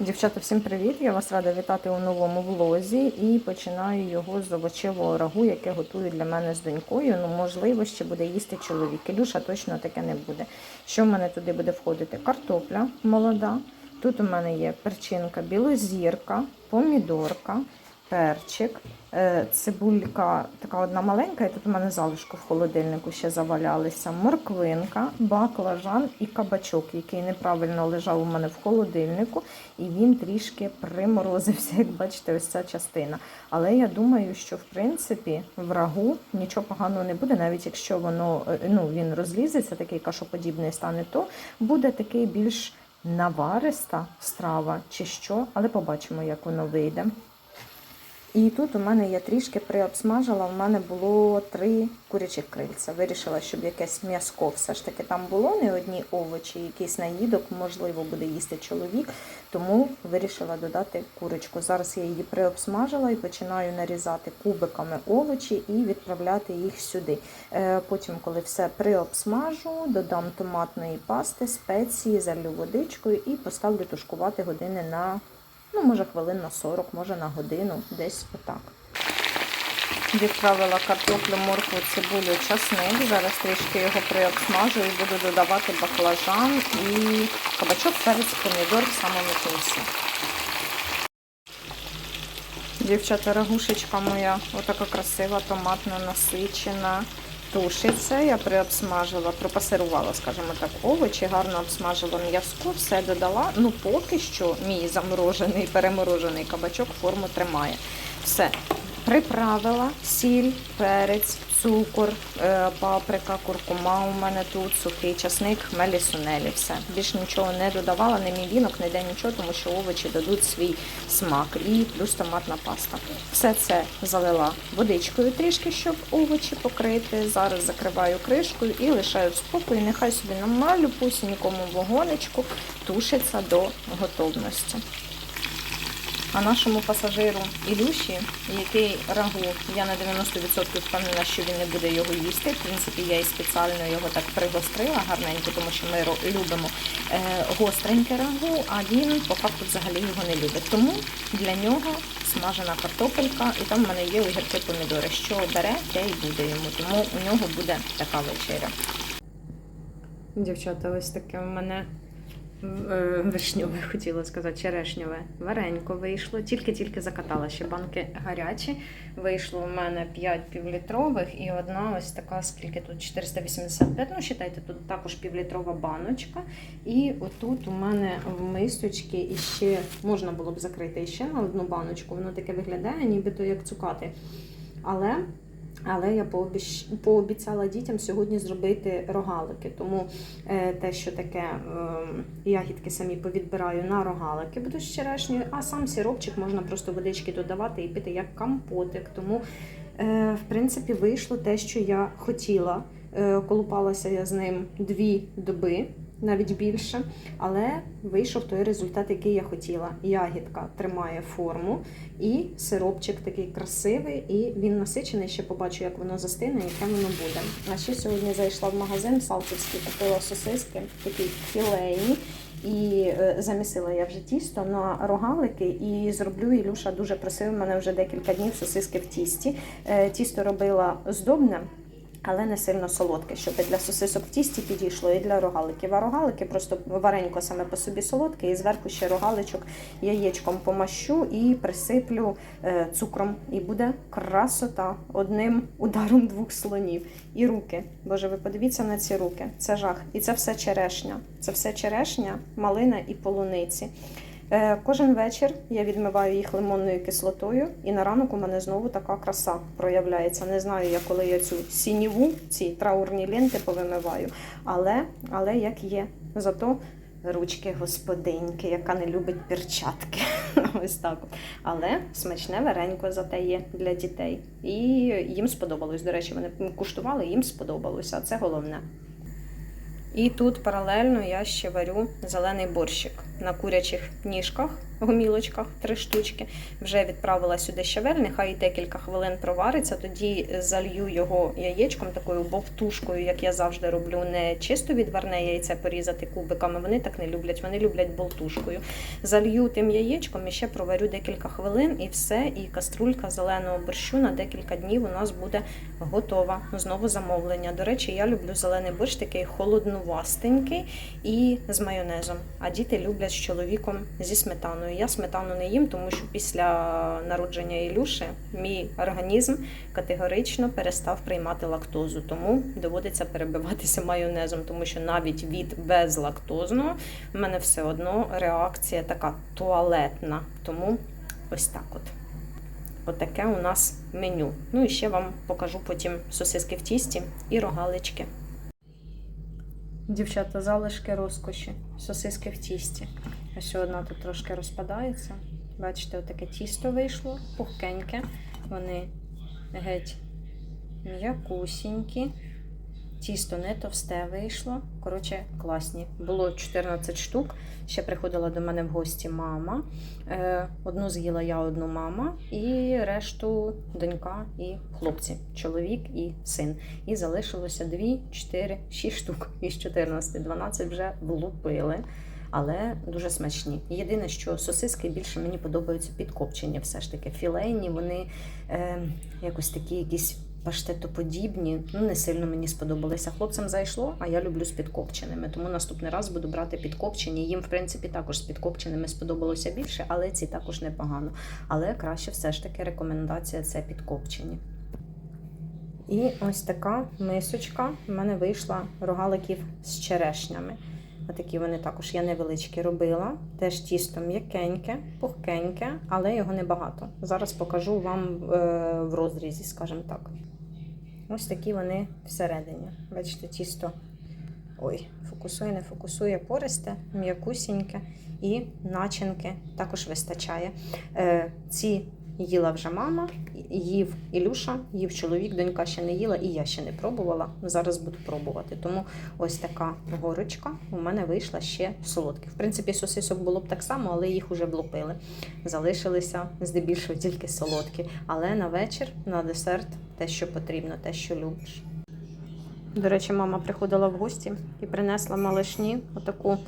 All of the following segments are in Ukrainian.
Дівчата, всім привіт! Я вас рада вітати у новому влозі і починаю його з овочевого рагу, яке готую для мене з донькою. Ну, можливо, ще буде їсти чоловік. Ілюша точно таке не буде. Що в мене туди буде входити? Картопля молода. Тут у мене є перчинка, білозірка, помідорка, перчик, е, цибулька така одна маленька, і тут у мене залишку в холодильнику ще завалялися, морквинка, баклажан і кабачок, який неправильно лежав у мене в холодильнику, і він трішки приморозився, як бачите, ось ця частина. Але я думаю, що в принципі в рагу нічого поганого не буде, навіть якщо воно е, ну, він розлізеться, такий кашоподібний стане, то буде такий більш навариста страва чи що, але побачимо, як воно вийде. І тут у мене я трішки приобсмажила, в мене було три курячих крильця. Вирішила, щоб якесь м'яско все ж таки там було, не одні овочі, якийсь наїдок, можливо, буде їсти чоловік, тому вирішила додати курочку. Зараз я її приобсмажила і починаю нарізати кубиками овочі і відправляти їх сюди. Е, Потім, коли все приобсмажу, додам томатної пасти, спеції, залю водичкою і поставлю тушкувати години на Ну, може, хвилин на 40, може на годину, десь отак. Відправила картоплю, моркву, цибулю, часник. Зараз трішки його приобсмажу і буду додавати баклажан і кабачок, перець, помідор в самому кінці. Дівчата, рагушечка моя, отака красива, томатна, насичена. Тушиться, я приобсмажила, пропасирувала, скажімо так, овочі, гарно обсмажила м'язко, все додала. Ну, поки що мій заморожений, переморожений кабачок форму тримає. Все. Приправила сіль, перець, цукор, е, паприка, куркума у мене тут, сухий часник, хмелі сунелі. Все. Більш нічого не додавала, не мівінок, ніде нічого, тому що овочі дадуть свій смак. І плюс томатна паста. Все це залила водичкою трішки, щоб овочі покрити. Зараз закриваю кришкою і лишаю в спокої. Нехай собі на малюпусінькому вогонечку тушиться до готовності. А нашому пасажиру Ілюші, який рагу, я на 90% впевнена, що він не буде його їсти. В принципі, я і спеціально його так пригострила гарненько, тому що ми любимо е, гостреньке рагу, а він по факту взагалі його не любить. Тому для нього смажена картопелька, і там в мене є огірки помідори. Що бере, те і буде йому. Тому у нього буде така вечеря. Дівчата, ось таке в мене вишньове, хотіла сказати, черешньове варенько вийшло. Тільки-тільки закатала ще банки гарячі. Вийшло у мене 5 півлітрових і одна ось така, скільки тут 485. Ну, вважайте, тут також півлітрова баночка. І отут у мене в мисочці іще можна було б закрити іще на одну баночку. Воно таке виглядає, нібито як цукати. Але але я пообіцяла дітям сьогодні зробити рогалики. Тому е, те, що таке е, ягідки самі повідбираю на рогалики, буду з черешнею, а сам сиропчик можна просто водички додавати і пити як компотик. Тому, е, в принципі, вийшло те, що я хотіла. Е, колупалася я з ним дві доби. Навіть більше, але вийшов той результат, який я хотіла. Ягідка тримає форму, і сиропчик такий красивий, і він насичений. Ще побачу, як воно застине, яке воно буде. А ще сьогодні зайшла в магазин Салтівський, купила сосиски, такі філейні. І е, замісила я вже тісто на рогалики і зроблю Ілюша дуже просив мене вже декілька днів сосиски в тісті. Е, Тісто робила здобне. Але не сильно солодке, щоб і для сосисок в тісті підійшло, і для рогаликів. А рогалики просто варенько саме по собі солодке, і зверху ще рогаличок яєчком помащу і присиплю е, цукром. І буде красота одним ударом двох слонів. І руки. Боже, ви подивіться на ці руки. Це жах. І це все черешня. Це все черешня, малина і полуниці. Е, Кожен вечір я відмиваю їх лимонною кислотою, і на ранок у мене знову така краса проявляється. Не знаю я, коли я цю сініву, ці траурні ленти повимиваю, але, але як є. Зато ручки господиньки, яка не любить перчатки. Ось так. Але смачне варенько зате є для дітей. І їм сподобалось. До речі, вони куштували, їм сподобалося. Це головне. І тут паралельно я ще варю зелений борщик на курячих ніжках. гомілочках, три штучки. Вже відправила сюди щавель, нехай декілька хвилин провариться, тоді залью його яєчком, такою бовтушкою, як я завжди роблю, не чисто відварне яйце порізати кубиками. Вони так не люблять, вони люблять болтушкою. Залью тим яєчком і ще проварю декілька хвилин, і все. І каструлька зеленого борщу на декілька днів у нас буде готова. Знову замовлення. До речі, я люблю зелений борщ, такий холоднувастенький і з майонезом. А діти люблять з чоловіком зі сметаною. Я сметану не їм, тому що після народження Ілюши мій організм категорично перестав приймати лактозу. Тому доводиться перебиватися майонезом, тому що навіть від безлактозного в мене все одно реакція така туалетна. Тому ось так от. Отаке у нас меню. Ну і ще вам покажу потім сосиски в тісті і рогалички. Дівчата, залишки розкоші, сосиски в тісті. Ось одна тут трошки розпадається. Бачите, отаке тісто вийшло, пухкеньке. Вони геть м'якусінькі. Тісто не товсте вийшло. Коротше, класні. Було 14 штук. Ще приходила до мене в гості мама. Е, Одну з'їла я, одну мама, і решту донька і хлопці, чоловік і син. І залишилося 2, 4, 6 штук із 14, 12 вже влупили. Але дуже смачні. Єдине, що сосиски більше мені подобаються підкопчені, все ж таки філейні, вони е, якось такі якісь паштетоподібні. Ну, не сильно мені сподобалися. Хлопцям зайшло, а я люблю з підкопченими. Тому наступний раз буду брати підкопчені. Їм, в принципі, також з підкопченими сподобалося більше, але ці також непогано. Але краще все ж таки рекомендація це підкопчені. І ось така мисочка в мене вийшла рогаликів з черешнями. Отакі вони також я невеличкі робила. Теж тісто м'якеньке, пухкеньке, але його небагато. Зараз покажу вам е, в розрізі, скажімо так. Ось такі вони всередині. Бачите, тісто. Ой, фокусує, не фокусує пористе, м'якусіньке і начинки також вистачає. Е, ці їла вже мама, їв Ілюша, їв чоловік, донька ще не їла, і я ще не пробувала. Зараз буду пробувати. Тому ось така горочка у мене вийшла ще солодких. В принципі, сосисок було б так само, але їх вже влупили. Залишилися здебільшого тільки солодкі. Але на вечір, на десерт, те, що потрібно, те, що любиш. До речі, мама приходила в гості і принесла малишні отаку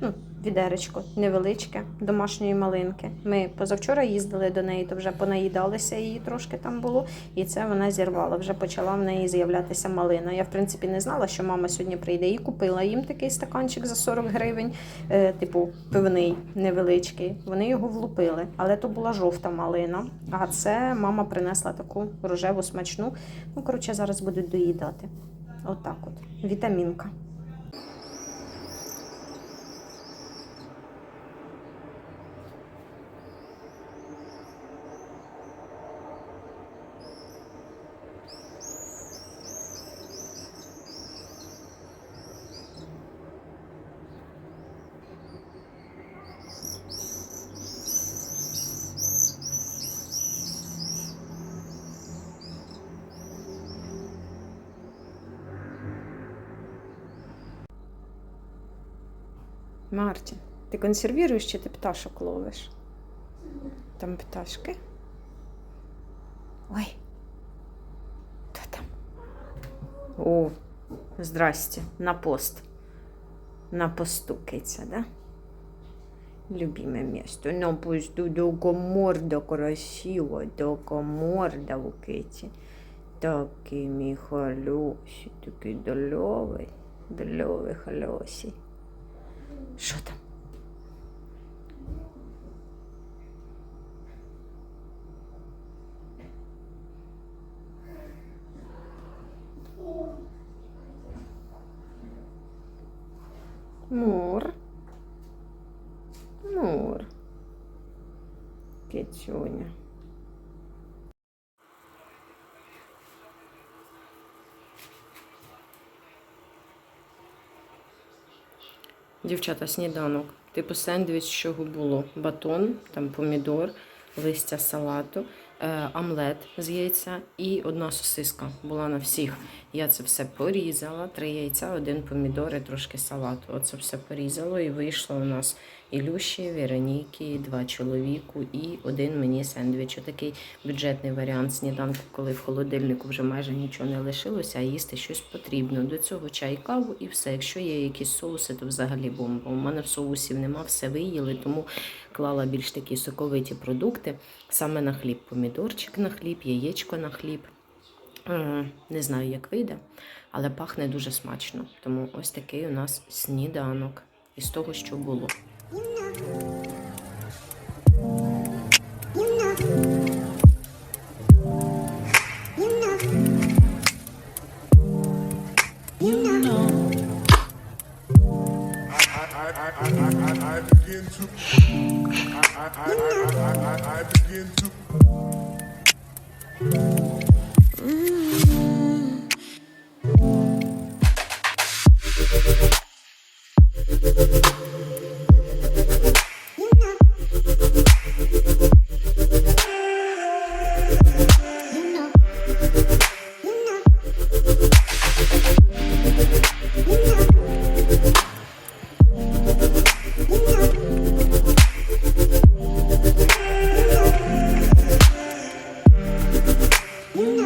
ну, відеречко невеличке домашньої малинки. Ми позавчора їздили до неї, то вже понаїдалися її трошки там було, і це вона зірвала. Вже почала в неї з'являтися малина. Я, в принципі, не знала, що мама сьогодні прийде і купила їм такий стаканчик за 40 гривень, е, типу пивний невеличкий. Вони його влупили, але то була жовта малина. А це мама принесла таку рожеву смачну. Ну, коротше, зараз будуть доїдати. Отак от. Вітамінка. Мартін, ти консервіруєш чи ти пташок ловиш? Там пташки. Ой. Хто там? О, здрасте, на пост. На посту киця, да? Любиме место. Ну, пусть только морда красива, только морда у киті. Такий мій халюсі, такий дольовий, дольовий халюсі. Що там? Мур. Мур. Кицюня. Дівчата, сніданок. Типу сендвіч, з чого було? Батон, там помідор, листя салату, е, омлет з яйця і одна сосиска була на всіх. Я це все порізала, три яйця, один помідор і трошки салату. Оце все порізало і вийшло у нас Ілюші, Вероніки, два чоловіку і один мені сендвіч. Отакий бюджетний варіант сніданку, коли в холодильнику вже майже нічого не лишилося, а їсти щось потрібно. До цього чай, каву і все. Якщо є якісь соуси, то взагалі бомба. У мене в соусів нема, все виїли, тому клала більш такі соковиті продукти саме на хліб. Помідорчик на хліб, яєчко на хліб. Е, Не знаю, як вийде, але пахне дуже смачно. Тому ось такий у нас сніданок із того, що було. I begin to Ooh.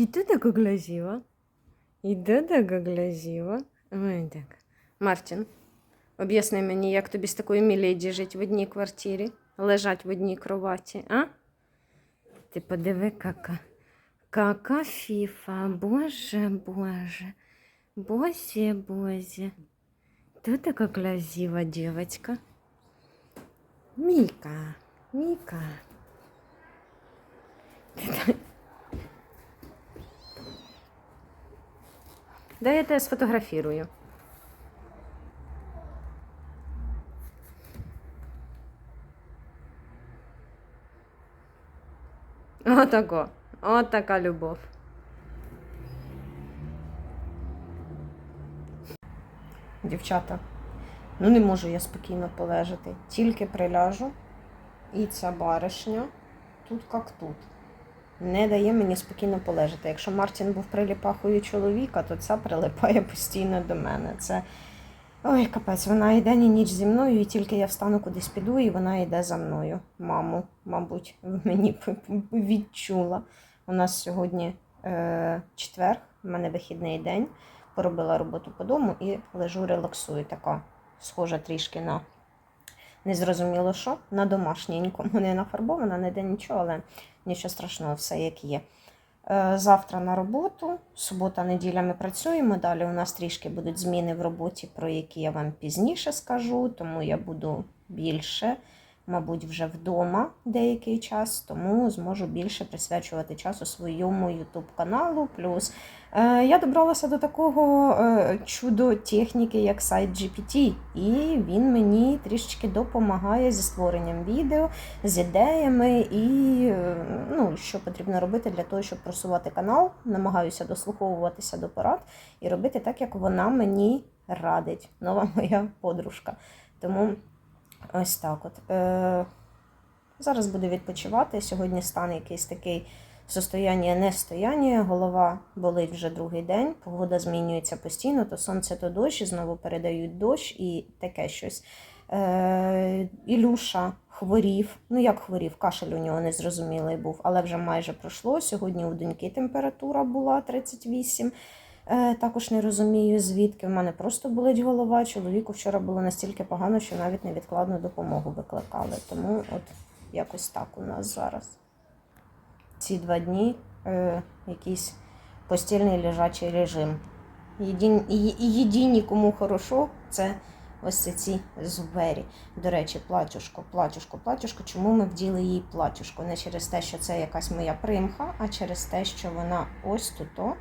І ти така глазіва. І ти така глазіва. Ой, так. Мартін, об'ясни мені, як тобі з такою міледі жить в одній квартирі, лежать в одній кроваті, а? Ти подиви, кака. Кака фіфа, боже, боже. Боже, боже. Ти така глазіва дівчинка. Міка, Міка. Ти Дай я тебе сфотографірую. Отако. От така любов. Дівчата, ну не можу я спокійно полежати. Тільки приляжу, і ця баришня тут як тут не дає мені спокійно полежати. Якщо Мартін був приліпахою чоловіка, то ця прилипає постійно до мене. Це ой, капець, вона і день і ніч зі мною, і тільки я встану кудись піду, і вона йде за мною. Маму, мабуть, мені відчула. У нас сьогодні е, четвер, в мене вихідний день. Поробила роботу по дому і лежу, релаксую. Така схожа трішки на незрозуміло що, на домашненькому. Не нафарбована, не де нічого, але нічого страшного, все як є. Е, Завтра на роботу, субота, неділя ми працюємо. Далі у нас трішки будуть зміни в роботі, про які я вам пізніше скажу, тому я буду більше, мабуть, вже вдома деякий час, тому зможу більше присвячувати часу своєму YouTube каналу. Плюс я добралася до такого е, чудо техніки, як сайт GPT, і він мені трішечки допомагає зі створенням відео, з ідеями і е, ну, що потрібно робити для того, щоб просувати канал. Намагаюся дослуховуватися до порад і робити так, як вона мені радить, нова моя подружка. Тому ось так от. Е, зараз буду відпочивати. Сьогодні стане якийсь такий состояння нестояння, голова болить вже другий день, погода змінюється постійно, то сонце, то дощ, і знову передають дощ і таке щось. Е, Ілюша хворів. Ну як хворів, кашель у нього незрозумілий був, але вже майже пройшло. Сьогодні у доньки температура була 38. Е, також не розумію, звідки. В мене просто болить голова. Чоловіку вчора було настільки погано, що навіть невідкладну допомогу викликали. Тому от якось так у нас зараз. Ці два дні е, якийсь постільний лежачий режим. Єдині, єдині, кому хорошо, це ось ці звері. До речі, платюшко, платюшко, платюшко. Чому ми вділи їй платюшко? Не через те, що це якась моя примха, а через те, що вона ось тут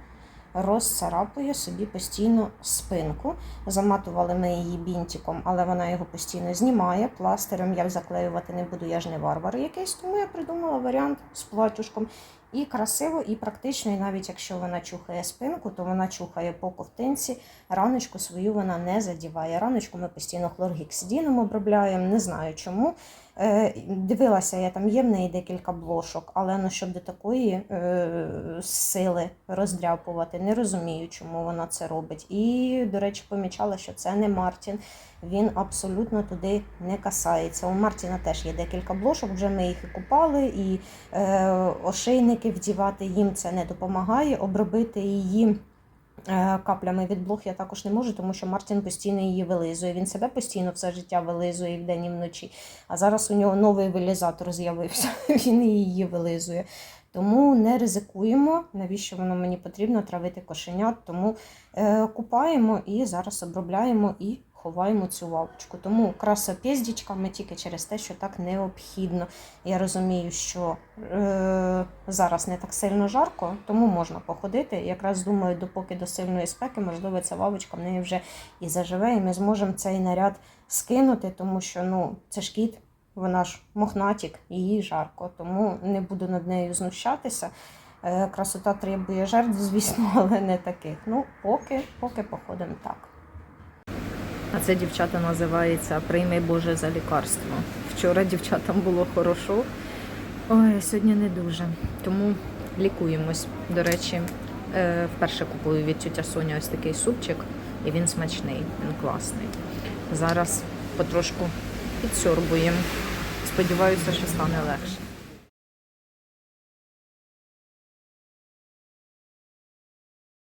розцарапує собі постійно спинку. Заматували ми її бінтиком, але вона його постійно знімає. Пластирем я заклеювати не буду, я ж не варвар якийсь, тому я придумала варіант з платюшком. І красиво, і практично, і навіть якщо вона чухає спинку, то вона чухає по ковтинці, раночку свою вона не задіває. Раночку ми постійно хлоргексидіном обробляємо, не знаю чому. Е, дивилася, я там є в неї декілька блошок, але ну, щоб до такої е, сили роздряпувати, не розумію, чому вона це робить. І, до речі, помічала, що це не Мартін. Він абсолютно туди не касається. У Мартіна теж є декілька блошок, вже ми їх і купали, і е, ошейники вдівати їм це не допомагає. Обробити її каплями від блох я також не можу, тому що Мартін постійно її вилизує. Він себе постійно все життя вилизує вдень і вночі. А зараз у нього новий вилізатор з'явився. Він її вилизує. Тому не ризикуємо, навіщо воно мені потрібно травити кошенят. Тому е, купаємо і зараз обробляємо і ховаємо цю вавочку. Тому красопєздічками тільки через те, що так необхідно. Я розумію, що е, зараз не так сильно жарко, тому можна походити. Якраз думаю, допоки до сильної спеки, можливо, ця вавочка в неї вже і заживе, і ми зможемо цей наряд скинути, тому що ну, це ж кіт, вона ж мохнатік, їй жарко, тому не буду над нею знущатися. Е, Красота требує жертв, звісно, але не таких. Ну, поки, поки походимо так. А це дівчата називається Прийми Боже за лікарство. Вчора дівчатам було хорошо, ой, сьогодні не дуже. Тому лікуємось. До речі, е, вперше купую від тютя Соня ось такий супчик, і він смачний, він класний. Зараз потрошку підсорбуємо. Сподіваюся, що стане легше.